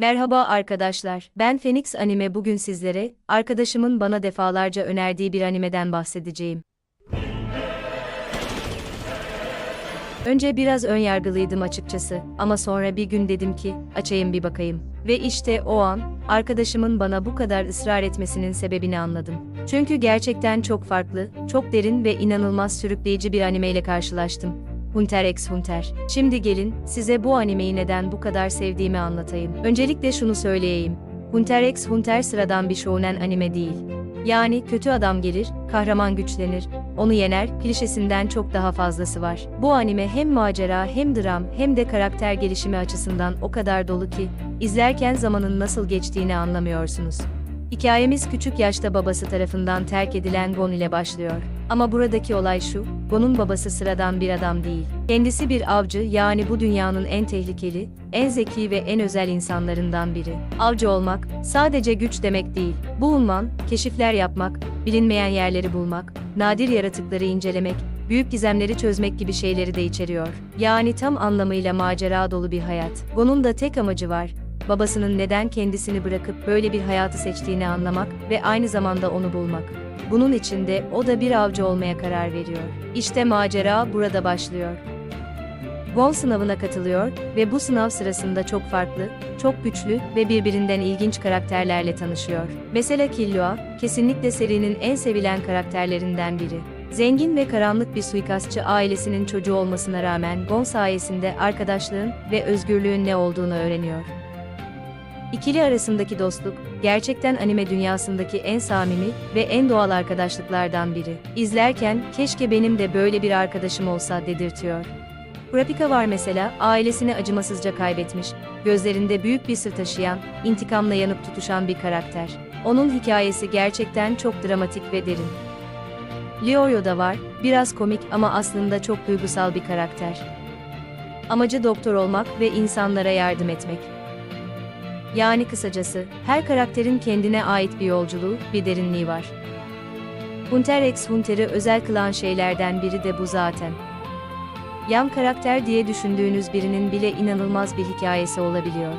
Merhaba arkadaşlar, ben Phoenix Anime bugün sizlere, arkadaşımın bana defalarca önerdiği bir animeden bahsedeceğim. Önce biraz önyargılıydım açıkçası ama sonra bir gün dedim ki, açayım bir bakayım. Ve işte o an, arkadaşımın bana bu kadar ısrar etmesinin sebebini anladım. Çünkü gerçekten çok farklı, çok derin ve inanılmaz sürükleyici bir anime ile karşılaştım. Hunter x Hunter. Şimdi gelin, size bu animeyi neden bu kadar sevdiğimi anlatayım. Öncelikle şunu söyleyeyim. Hunter x Hunter sıradan bir shounen anime değil. Yani kötü adam gelir, kahraman güçlenir, onu yener, klişesinden çok daha fazlası var. Bu anime hem macera hem dram hem de karakter gelişimi açısından o kadar dolu ki, izlerken zamanın nasıl geçtiğini anlamıyorsunuz. Hikayemiz küçük yaşta babası tarafından terk edilen Gon ile başlıyor. Ama buradaki olay şu, Gon'un babası sıradan bir adam değil. Kendisi bir avcı yani bu dünyanın en tehlikeli, en zeki ve en özel insanlarından biri. Avcı olmak, sadece güç demek değil. Bu unvan, keşifler yapmak, bilinmeyen yerleri bulmak, nadir yaratıkları incelemek, büyük gizemleri çözmek gibi şeyleri de içeriyor. Yani tam anlamıyla macera dolu bir hayat. Gon'un da tek amacı var, babasının neden kendisini bırakıp böyle bir hayatı seçtiğini anlamak ve aynı zamanda onu bulmak. Bunun için de o da bir avcı olmaya karar veriyor. İşte macera burada başlıyor. Gon sınavına katılıyor ve bu sınav sırasında çok farklı, çok güçlü ve birbirinden ilginç karakterlerle tanışıyor. Mesela Killua, kesinlikle serinin en sevilen karakterlerinden biri. Zengin ve karanlık bir suikastçı ailesinin çocuğu olmasına rağmen Gon sayesinde arkadaşlığın ve özgürlüğün ne olduğunu öğreniyor. İkili arasındaki dostluk, gerçekten anime dünyasındaki en samimi ve en doğal arkadaşlıklardan biri. İzlerken, keşke benim de böyle bir arkadaşım olsa dedirtiyor. Kurapika var mesela, ailesini acımasızca kaybetmiş, gözlerinde büyük bir sır taşıyan, intikamla yanıp tutuşan bir karakter. Onun hikayesi gerçekten çok dramatik ve derin. Leorio da var, biraz komik ama aslında çok duygusal bir karakter. Amacı doktor olmak ve insanlara yardım etmek. Yani kısacası, her karakterin kendine ait bir yolculuğu, bir derinliği var. Hunter x Hunter'ı özel kılan şeylerden biri de bu zaten. Yan karakter diye düşündüğünüz birinin bile inanılmaz bir hikayesi olabiliyor.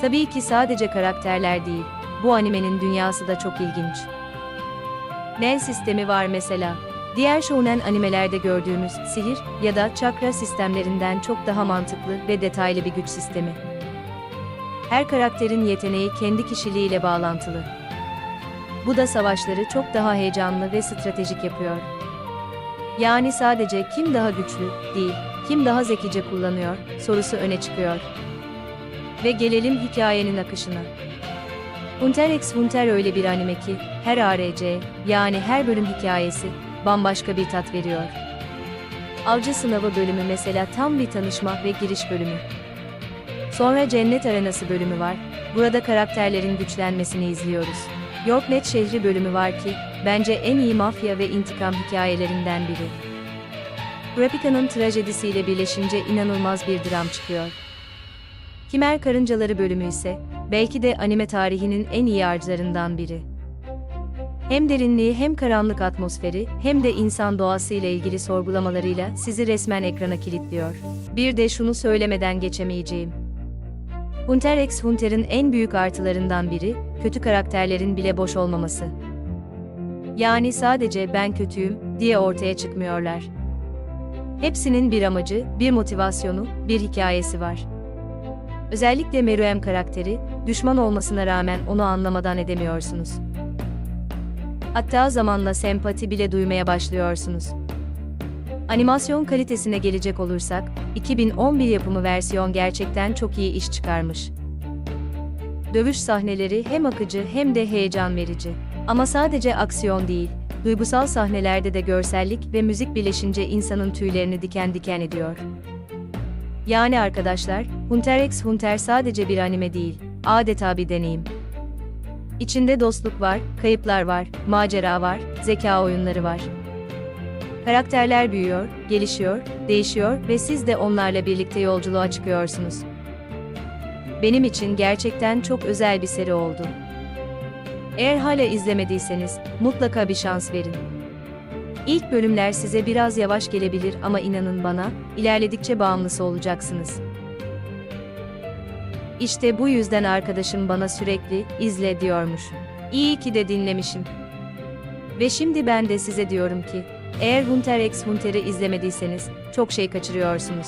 Tabii ki sadece karakterler değil, bu animenin dünyası da çok ilginç. Nen sistemi var mesela. Diğer shonen animelerde gördüğümüz sihir ya da çakra sistemlerinden çok daha mantıklı ve detaylı bir güç sistemi. Her karakterin yeteneği kendi kişiliğiyle bağlantılı. Bu da savaşları çok daha heyecanlı ve stratejik yapıyor. Yani sadece kim daha güçlü değil, kim daha zekice kullanıyor sorusu öne çıkıyor. Ve gelelim hikayenin akışına. Hunter x Hunter öyle bir anime ki, her ARC, yani her bölüm hikayesi, bambaşka bir tat veriyor. Avcı sınavı bölümü mesela tam bir tanışma ve giriş bölümü. Sonra Cennet Arenası bölümü var, burada karakterlerin güçlenmesini izliyoruz. Yorknet şehri bölümü var ki, bence en iyi mafya ve intikam hikayelerinden biri. Kurapika'nın trajedisiyle birleşince inanılmaz bir dram çıkıyor. Kimer Karıncaları bölümü ise, belki de anime tarihinin en iyi harclarından biri. Hem derinliği hem karanlık atmosferi hem de insan doğasıyla ilgili sorgulamalarıyla sizi resmen ekrana kilitliyor. Bir de şunu söylemeden geçemeyeceğim. Hunter x Hunter'ın en büyük artılarından biri, kötü karakterlerin bile boş olmaması. Yani sadece ben kötüyüm diye ortaya çıkmıyorlar. Hepsinin bir amacı, bir motivasyonu, bir hikayesi var. Özellikle Meruem karakteri, düşman olmasına rağmen onu anlamadan edemiyorsunuz. Hatta zamanla sempati bile duymaya başlıyorsunuz. Animasyon kalitesine gelecek olursak, 2011 yapımı versiyon gerçekten çok iyi iş çıkarmış. Dövüş sahneleri hem akıcı hem de heyecan verici. Ama sadece aksiyon değil, duygusal sahnelerde de görsellik ve müzik birleşince insanın tüylerini diken diken ediyor. Yani arkadaşlar, Hunter x Hunter sadece bir anime değil, adeta bir deneyim. İçinde dostluk var, kayıplar var, macera var, zeka oyunları var. Karakterler büyüyor, gelişiyor, değişiyor ve siz de onlarla birlikte yolculuğa çıkıyorsunuz. Benim için gerçekten çok özel bir seri oldu. Eğer hala izlemediyseniz mutlaka bir şans verin. İlk bölümler size biraz yavaş gelebilir ama inanın bana, ilerledikçe bağımlısı olacaksınız. İşte bu yüzden arkadaşım bana sürekli izle diyormuş. İyi ki de dinlemişim. Ve şimdi ben de size diyorum ki, eğer Hunter x Hunter'ı izlemediyseniz çok şey kaçırıyorsunuz.